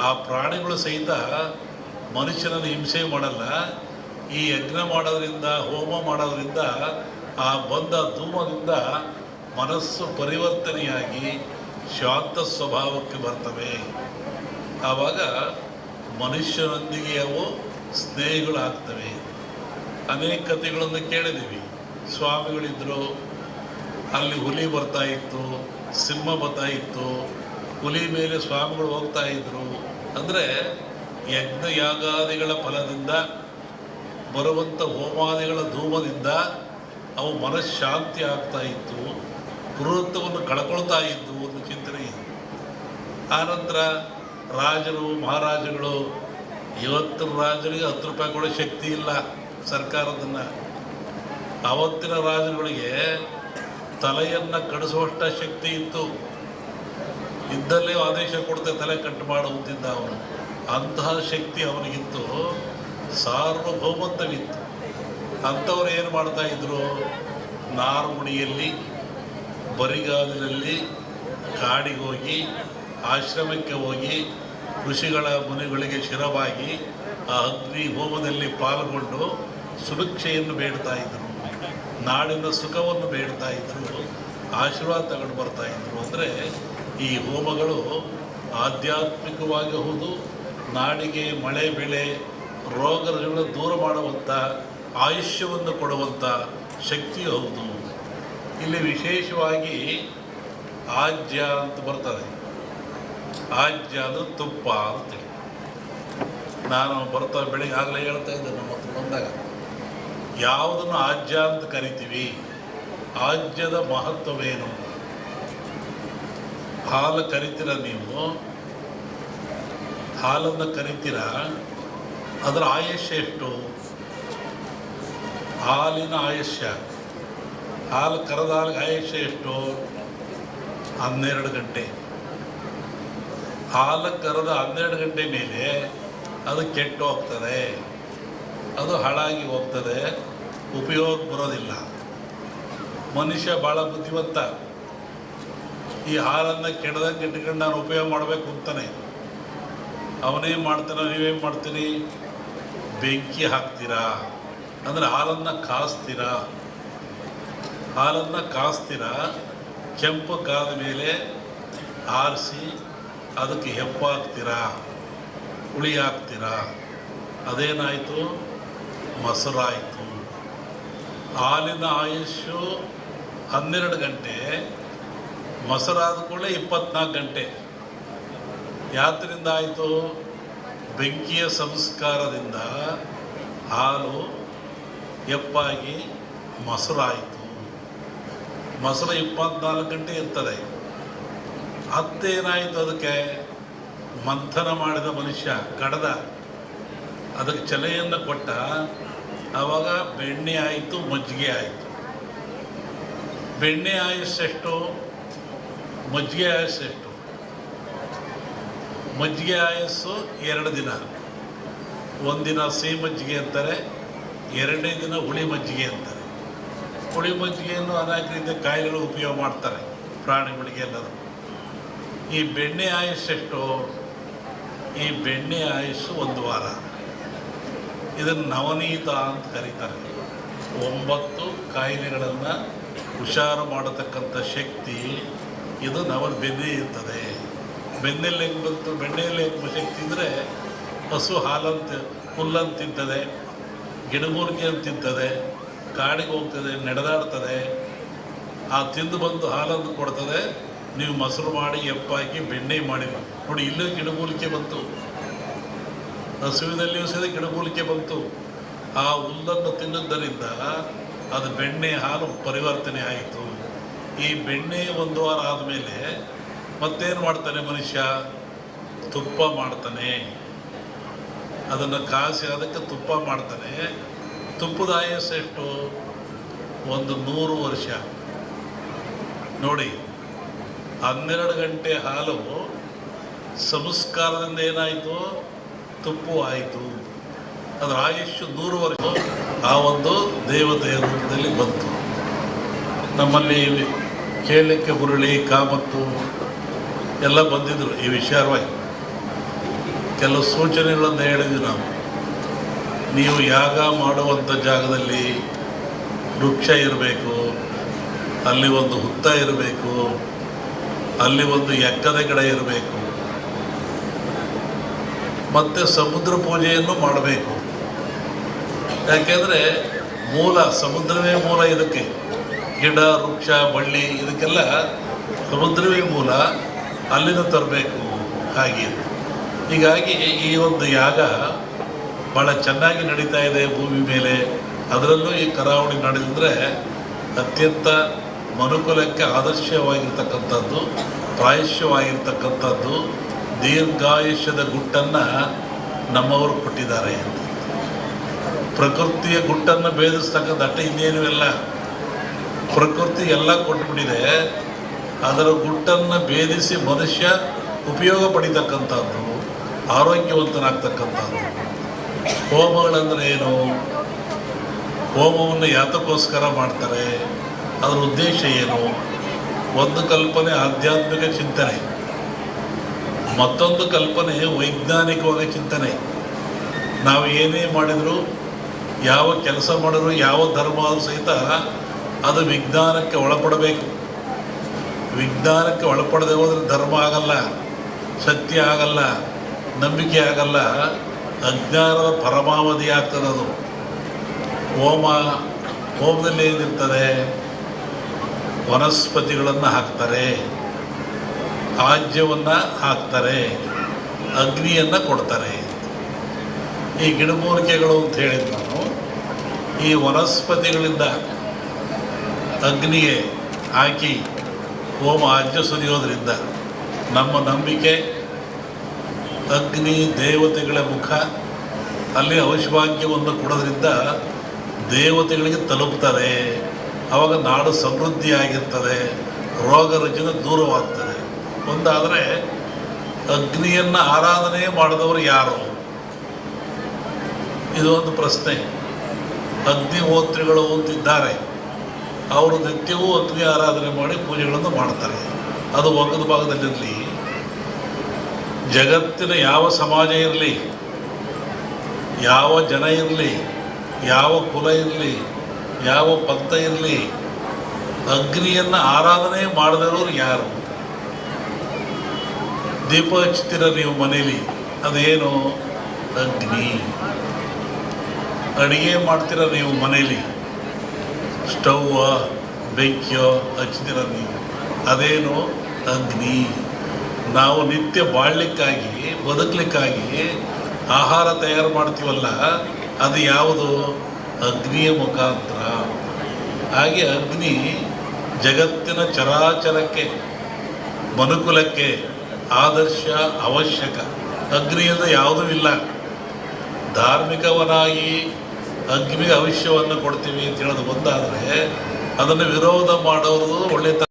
ಆ ಪ್ರಾಣಿಗಳು ಸಹಿತ ಮನುಷ್ಯನನ್ನು ಹಿಂಸೆ ಮಾಡಲ್ಲ. ಈ ಯಜ್ಞ ಮಾಡೋದ್ರಿಂದ, ಹೋಮ ಮಾಡೋದ್ರಿಂದ, ಆ ಬಂದ ಧೂಮದಿಂದ ಮನಸ್ಸು ಪರಿವರ್ತನೆಯಾಗಿ ಶಾಂತ ಸ್ವಭಾವಕ್ಕೆ ಬರ್ತವೆ. ಆವಾಗ ಮನುಷ್ಯನೊಂದಿಗೆ ಅವು ಸ್ನೇಹಿಗಳಾಗ್ತವೆ. ಅನೇಕ ಕಥೆಗಳನ್ನು ಕೇಳಿದ್ದೀವಿ. ಸ್ವಾಮಿಗಳಿದ್ದರು ಅಲ್ಲಿ ಹುಲಿ ಬರ್ತಾ ಇತ್ತು, ಸಿಂಹ ಬರ್ತಾ ಇತ್ತು, ಹುಲಿ ಮೇಲೆ ಸ್ವಾಮಿಗಳು ಹೋಗ್ತಾ ಇದ್ರು. ಅಂದರೆ ಯಜ್ಞ ಯಾಗಾದಿಗಳ ಫಲದಿಂದ ಬರುವಂಥ ಹೋಮಾದಿಗಳ ಧೂಮದಿಂದ ಅವು ಮನಃಶಾಂತಿ ಆಗ್ತಾ ಇತ್ತು ಪುರುತ್ವವನ್ನು ಕಳ್ಕೊಳ್ತಾ ಇದ್ದು ಒಂದು ಚಿಂತನೆ ಇದೆ. ಆನಂತರ ರಾಜರು, ಮಹಾರಾಜಗಳು ಇವತ್ತಿನ ರಾಜರಿಗೆ ಹತ್ತು ರೂಪಾಯಿ ಕೊಡೋ ಶಕ್ತಿ ಇಲ್ಲ ಸರ್ಕಾರದನ್ನು. ಆವತ್ತಿನ ರಾಜರುಗಳಿಗೆ ತಲೆಯನ್ನು ಕಡಿಸುವಷ್ಟ ಶಕ್ತಿ ಇತ್ತು. ಇದ್ದಲ್ಲೇ ಆದೇಶ ಕೊಡದೆ ತಲೆ ಕಟ್ಟು ಮಾಡುವಂತಿದ್ದ ಅವನು. ಅಂತಹ ಶಕ್ತಿ ಅವನಿಗಿತ್ತು. ಸಾರ್ವಭೌಮತ್ವವಿತ್ತು. ಅಂಥವ್ರು ಏನು ಮಾಡ್ತಾ ಇದ್ರು? ನಾರ್ಮುಡಿಯಲ್ಲಿ, ಬರಿಗಾಲಿನಲ್ಲಿ ಕಾಡಿಗೆ ಹೋಗಿ, ಆಶ್ರಮಕ್ಕೆ ಹೋಗಿ, ಋಷಿಗಳ ಮುನಿಗಳಿಗೆ ಶಿರವಾಗಿ ಆ ಅಗ್ನಿ ಹೋಮದಲ್ಲಿ ಪಾಲ್ಗೊಂಡು ಸುಭಿಕ್ಷೆಯನ್ನು ಬೇಡ್ತಾ ಇದ್ರು. ನಾಡಿನ ಸುಖವನ್ನು ಬೇಡ್ತಾ ಇದ್ರು. ಆಶೀರ್ವಾದ ತಗೊಂಡು ಬರ್ತಾ ಇದ್ರು. ಅಂದರೆ ಈ ಹೋಮಗಳು ಆಧ್ಯಾತ್ಮಿಕವಾಗಿ ಹೌದು ನಾಡಿಗೆ ಮಳೆ, ಬೆಳೆ ರೋಗ ರುಜಿನಗಳನ್ನು ದೂರ ಮಾಡುವಂಥ ಆಯುಷ್ಯವನ್ನು ಕೊಡುವಂಥ ಶಕ್ತಿ ಹೌದು. ಇಲ್ಲಿ ವಿಶೇಷವಾಗಿ ಆಜ್ಯ ಅಂತ ಬರ್ತದೆ. ಆಜ್ಯ ಅಂದರೆ ತುಪ್ಪ ಅಂತೇಳಿ ನಾನು ಬರ್ತಾ ಬೆಳಿಗ್ಗೆ ಆಗಲೇ ಹೇಳ್ತಾ ಇದ್ದೆ ನಮ್ಮ ಹತ್ರ ಬಂದಾಗ. ಯಾವುದನ್ನು ಆಜ್ಯ ಅಂತ ಕರಿತೀವಿ? ಆಜ್ಯದ ಮಹತ್ವವೇನು? ಹಾಲು ಕರಿತೀರ ನೀವು? ಹಾಲನ್ನು ಕರಿತೀರ? ಅದರ ಆಯುಷ್ಯ ಎಷ್ಟು? ಹಾಲಿನ ಆಯುಷ್ಯ ಹಾಲು ಕರೆದ ಹಾಲಿಗೆ ಆಯುಷ್ಯ ಎಷ್ಟು? ಹನ್ನೆರಡು ಗಂಟೆ. ಹಾಲು ಕರೆದ ಹನ್ನೆರಡು ಗಂಟೆ ಮೇಲೆ ಅದು ಕೆಟ್ಟು ಹೋಗ್ತದೆ. ಅದು ಹಾಳಾಗಿ ಹೋಗ್ತದೆ. ಉಪಯೋಗ ಬರೋದಿಲ್ಲ. ಮನುಷ್ಯ ಭಾಳ ಬುದ್ಧಿವಂತ. ಈ ಹಾಲನ್ನು ಕೆಡದಂಗೆ ಇಟ್ಕೊಂಡು ನಾನು ಉಪಯೋಗ ಮಾಡಬೇಕು ಅಂತಾನೆ. ಅವನೇನು ಮಾಡ್ತಾನೆ ನೀವೇನು ಮಾಡ್ತೀನಿ. ಬೆಂಕಿ ಹಾಕ್ತೀರಾ? ಅಂದರೆ ಹಾಲನ್ನು ಕಾಸ್ತೀರಾ? ಹಾಲನ್ನು ಕಾಸ್ತೀರಾ? ಕೆಂಪು ಕಾದ ಮೇಲೆ ಆರಿಸಿ ಅದಕ್ಕೆ ಹೆಪ್ಪು ಹಾಕ್ತೀರಾ? ಹುಳಿ ಹಾಕ್ತೀರಾ? ಅದೇನಾಯಿತು? ಮೊಸರಾಯಿತು. ಹಾಲಿನ ಆಯುಷ್ಯು ಹನ್ನೆರಡು ಗಂಟೆ. ಮೊಸರಾದ ಕೂಡಲೇ ಇಪ್ಪತ್ನಾಲ್ಕು ಗಂಟೆ. ಯಾತ್ರಿಂದ ಆಯಿತು? ಬೆಂಕಿಯ ಸಂಸ್ಕಾರದಿಂದ ಹಾಲು ಎಪ್ಪಾಗಿ ಮೊಸರಾಯಿತು. ಮೊಸರು ಇಪ್ಪತ್ನಾಲ್ಕು ಗಂಟೆ ಇರ್ತದೆ. ಅತ್ತೇನಾಯಿತು ಅದಕ್ಕೆ? ಮಂಥನ ಮಾಡಿದ ಮನುಷ್ಯ, ಕಡದ. ಅದಕ್ಕೆ ಚಲೆಯನ್ನು ಕೊಟ್ಟ. ಆವಾಗ ಬೆಣ್ಣೆ ಆಯಿತು, ಮಜ್ಜಿಗೆ ಆಯಿತು. ಬೆಣ್ಣೆ ಆಯುಸ್ಸೆಷ್ಟು? ಮಜ್ಜಿಗೆ ಆಯುಸ್ಸೆಷ್ಟು ಮಜ್ಜಿಗೆ ಆಯಸ್ಸು ಎರಡು ದಿನ. ಒಂದಿನ ಸಿಹಿ ಮಜ್ಜಿಗೆ ಅಂತಾರೆ, ಎರಡನೇ ದಿನ ಹುಳಿ ಮಜ್ಜಿಗೆ ಅಂತಾರೆ. ಹುಳಿ ಮಜ್ಜಿಗೆಯನ್ನು ಅನೇಕ ರೀತಿಯ ಕಾಯಿಲೆಗಳು ಉಪಯೋಗ ಮಾಡ್ತಾರೆ ಪ್ರಾಣಿಗಳಿಗೆ ಎಲ್ಲರೂ. ಈ ಬೆಣ್ಣೆ ಆಯುಸ್ಸೆಷ್ಟು ಈ ಬೆಣ್ಣೆ ಆಯಸ್ಸು ಒಂದು ವಾರ. ಇದನ್ನು ನವನೀತ ಅಂತ ಕರೀತಾರೆ. ಒಂಬತ್ತು ಕಾಯಿಲೆಗಳನ್ನು ಹುಷಾರು ಮಾಡತಕ್ಕಂಥ ಶಕ್ತಿ ಇದು ನವರ ಬೆನ್ನೆ ಇರ್ತದೆ. ಬೆನ್ನೆಲ್ಲಿ ಹೆಂಗೆ ಬಂತು ಬೆಣ್ಣೆಯಲ್ಲಿ ಹೆಂಗೆ ಶಕ್ತಿ ತಿಂದರೆ ಹಸು ಹಾಲಂತ, ಹುಲ್ಲಂತ ತಿಂತದೆ, ಗಿಡಮೂಲಿಕೆ ಅಂತ ತಿಂತದೆ, ಕಾಡಿಗೆ ಹೋಗ್ತದೆ, ನಡೆದಾಡ್ತದೆ. ಆ ತಿಂದು ಬಂದು ಹಾಲನ್ನು ಕೊಡ್ತದೆ. ನೀವು ಮೊಸರು ಮಾಡಿ, ಎಪ್ಪಾಕಿ, ಬೆಣ್ಣೆ ಮಾಡಿ. ನೋಡಿ, ಇಲ್ಲೂ ಗಿಡಮೂಲಿಕೆ ಬಂತು. ಹಸುವಿನಲ್ಲಿಯೂ ಸಹ ಗಿಡಮೂಲಿಕೆ ಬಂತು. ಆ ಹುಲ್ಲನ್ನು ತಿನ್ನುದರಿಂದ ಅದು ಬೆಣ್ಣೆ ಹಾಲು ಪರಿವರ್ತನೆ ಆಯಿತು. ಈ ಬೆಣ್ಣೆ ಒಂದು ವಾರ ಆದಮೇಲೆ ಮತ್ತೇನು ಮಾಡ್ತಾನೆ ಮನುಷ್ಯ? ತುಪ್ಪ ಮಾಡ್ತಾನೆ. ಅದನ್ನು ಕಾಸಿ ಅದಕ್ಕೆ ತುಪ್ಪ ಮಾಡ್ತಾನೆ. ತುಪ್ಪದ ಆಯಸ್ಸು ಎಷ್ಟು? ಒಂದು ನೂರು ವರ್ಷ. ನೋಡಿ, ಹನ್ನೆರಡು ಗಂಟೆ ಹಾಲು ಸಂಸ್ಕಾರದಿಂದ ಏನಾಯಿತು? ತುಪ್ಪು ಆಯಿತು. ಅದರ ಆಯುಷ್ ನೂರು ವರ್ಷ. ಆ ಒಂದು ದೇವತೆಯ ರೂಪದಲ್ಲಿ ಬಂತು. ನಮ್ಮಲ್ಲಿ ಕೇಳಲಿಕ್ಕೆ ಹುರುಳಿ ಕಾಮತ್ತು ಎಲ್ಲ ಬಂದಿದ್ದರು ಈ ವಿಚಾರವಾಗಿ. ಕೆಲವು ಸೂಚನೆಗಳನ್ನು ಹೇಳಿದ್ವಿ ನಾವು. ನೀವು ಯಾಗ ಮಾಡುವಂಥ ಜಾಗದಲ್ಲಿ ವೃಕ್ಷ ಇರಬೇಕು, ಅಲ್ಲಿ ಒಂದು ಹುತ್ತ ಇರಬೇಕು, ಅಲ್ಲಿ ಒಂದು ಎಕ್ಕದ ಗಿಡ ಇರಬೇಕು, ಮತ್ತು ಸಮುದ್ರ ಪೂಜೆಯನ್ನು ಮಾಡಬೇಕು. ಯಾಕೆಂದರೆ ಮೂಲ, ಸಮುದ್ರವೇ ಮೂಲ ಇದಕ್ಕೆ. ಗಿಡ, ವೃಕ್ಷ, ಬಳ್ಳಿ ಇದಕ್ಕೆಲ್ಲ ಸಮುದ್ರವೇ ಮೂಲ. ಅಲ್ಲಿಂದ ತರಬೇಕು ಹಾಗೆ. ಹೀಗಾಗಿ ಈ ಒಂದು ಯಾಗ ಭಾಳ ಚೆನ್ನಾಗಿ ನಡೀತಾ ಇದೆ ಭೂಮಿ ಮೇಲೆ. ಅದರಲ್ಲೂ ಈ ಕರಾವಳಿ ನಡೆದಿದ್ರೆ ಅತ್ಯಂತ ಮನುಕುಲಕ್ಕೆ ಆದರ್ಶವಾಗಿರ್ತಕ್ಕಂಥದ್ದು ಪ್ರಾಯಶ್ಯವಾಗಿರ್ತಕ್ಕಂಥದ್ದು ದೀರ್ಘಾಯುಷ್ಯದ ಗುಟ್ಟನ್ನು ನಮ್ಮವರು ಕೊಟ್ಟಿದ್ದಾರೆ ಪ್ರಕೃತಿಯ ಗುಟ್ಟನ್ನು ಭೇದಿಸ್ತಕ್ಕಂಥ ಅಟ್ಟ ಇನ್ನೇನು ಇಲ್ಲ. ಪ್ರಕೃತಿ ಎಲ್ಲ ಕೊಟ್ಟುಬಿಟ್ಟಿದೆ ಅದರ ಗುಟ್ಟನ್ನು ಭೇದಿಸಿ ಮನುಷ್ಯ ಉಪಯೋಗ ಪಡಿತಕ್ಕಂಥದ್ದು, ಆರೋಗ್ಯವಂತನಾಗ್ತಕ್ಕಂಥದ್ದು. ಹೋಮಗಳಂದ್ರೆ ಏನು? ಹೋಮವನ್ನು ಯಾತಕ್ಕೋಸ್ಕರ ಮಾಡ್ತಾರೆ. ಅದರ ಉದ್ದೇಶ ಏನು? ಒಂದು ಕಲ್ಪನೆ ಆಧ್ಯಾತ್ಮಿಕ ಚಿಂತನೆ. ಮತ್ತೊಂದು ಕಲ್ಪನೆ ವೈಜ್ಞಾನಿಕವಾದ ಚಿಂತನೆ. ನಾವು ಏನೇ ಮಾಡಿದರೂ, ಯಾವ ಕೆಲಸ ಮಾಡಿದ್ರು, ಯಾವ ಧರ್ಮ ಸಹಿತ ಅದು ವಿಜ್ಞಾನಕ್ಕೆ ಒಳಪಡಬೇಕು. ವಿಜ್ಞಾನಕ್ಕೆ ಒಳಪಡದೆ ಹೋದರೆ ಧರ್ಮ ಆಗಲ್ಲ ಸತ್ಯ ಆಗಲ್ಲ, ನಂಬಿಕೆ ಆಗಲ್ಲ, ಅಜ್ಞಾನದ ಪರಮಾವಧಿ ಆಗ್ತದೆ ಅದು. ಹೋಮ, ಹೋಮದಲ್ಲಿ ಏನಿರ್ತದೆ? ವನಸ್ಪತಿಗಳನ್ನು ಹಾಕ್ತಾರೆ, ಆಜ್ಯವನ್ನು ಹಾಕ್ತಾರೆ, ಅಗ್ನಿಯನ್ನು ಕೊಡ್ತಾರೆ. ಈ ಗಿಡಮೂಲಿಕೆಗಳು ಅಂತ ಹೇಳಿದ್ದು ನಾನು, ಈ ವನಸ್ಪತಿಗಳಿಂದ ಅಗ್ನಿಗೆ ಹಾಕಿ ಹೋಮ ಆಜ್ಯ ಸುರಿಯೋದ್ರಿಂದ ನಮ್ಮ ನಂಬಿಕೆ ಅಗ್ನಿ ದೇವತೆಗಳ ಮುಖ, ಅಲ್ಲಿ ಔಷಭಾಗ್ಯವನ್ನು ಕೊಡೋದ್ರಿಂದ ದೇವತೆಗಳಿಗೆ ತಲುಪ್ತದೆ. ಆವಾಗ ನಾಡು ಸಮೃದ್ಧಿಯಾಗಿರ್ತದೆ, ರೋಗ ರುಜಿನ ದೂರವಾಗ್ತದೆ. ಒಂದಾದರೆ ಅಗ್ನಿಯನ್ನು ಆರಾಧನೆ ಮಾಡಿದವರು ಯಾರು? ಇದು ಒಂದು ಪ್ರಶ್ನೆ. ಅಗ್ನಿಹೋತ್ರಿಗಳು ಅಂತಿದ್ದಾರೆ. ಅವರು ನಿತ್ಯವೂ ಅಗ್ನಿ ಆರಾಧನೆ ಮಾಡಿ ಪೂಜೆಗಳನ್ನು ಮಾಡ್ತಾರೆ. ಅದು ಒಂದು ಭಾಗದಲ್ಲಿರಲಿ. ಜಗತ್ತಿನ ಯಾವ ಸಮಾಜ ಇರಲಿ, ಯಾವ ಜನ ಇರಲಿ, ಯಾವ ಕುಲ ಇರಲಿ, ಯಾವ ಪಂಥ ಇರಲಿ, ಅಗ್ನಿಯನ್ನು ಆರಾಧನೆ ಮಾಡದಿರೋರು ಯಾರು? ದೀಪ ಹಚ್ತೀರ ನೀವು ಮನೇಲಿ, ಅದೇನು? ಅಗ್ನಿ. ಅಡುಗೆ ಮಾಡ್ತೀರ ನೀವು ಮನೇಲಿ ಸ್ಟವ್ವ ಬೆಂಕಿಯೋ ಹಚ್ತೀರ ನೀವು ಅದೇನು ಅಗ್ನಿ. ನಾವು ನಿತ್ಯ ಬಾಳ್ಲಿಕ್ಕಾಗಿ ಬದುಕಲಿಕ್ಕಾಗಿ ಆಹಾರ ತಯಾರು ಮಾಡ್ತೀವಲ್ಲ, ಅದು ಯಾವುದು? ಅಗ್ನಿಯ ಮುಖಾಂತರ. ಹಾಗೆ ಅಗ್ನಿ ಜಗತ್ತಿನ ಚರಾಚರಕ್ಕೆ, ಮನುಕುಲಕ್ಕೆ ಆದರ್ಶ, ಅವಶ್ಯಕ. ಅಗ್ನಿಯಿಂದ ಯಾವುದೂ ಇಲ್ಲ. ಧಾರ್ಮಿಕವನಾಗಿ ಅಗ್ನಿಗೆ ಅವಶ್ಯವನ್ನು ಕೊಡ್ತೀವಿ ಅಂತ ಹೇಳೋದು ಒಂದಾದರೆ ಅದನ್ನು ವಿರೋಧ ಮಾಡೋದು ಒಳ್ಳೆಯ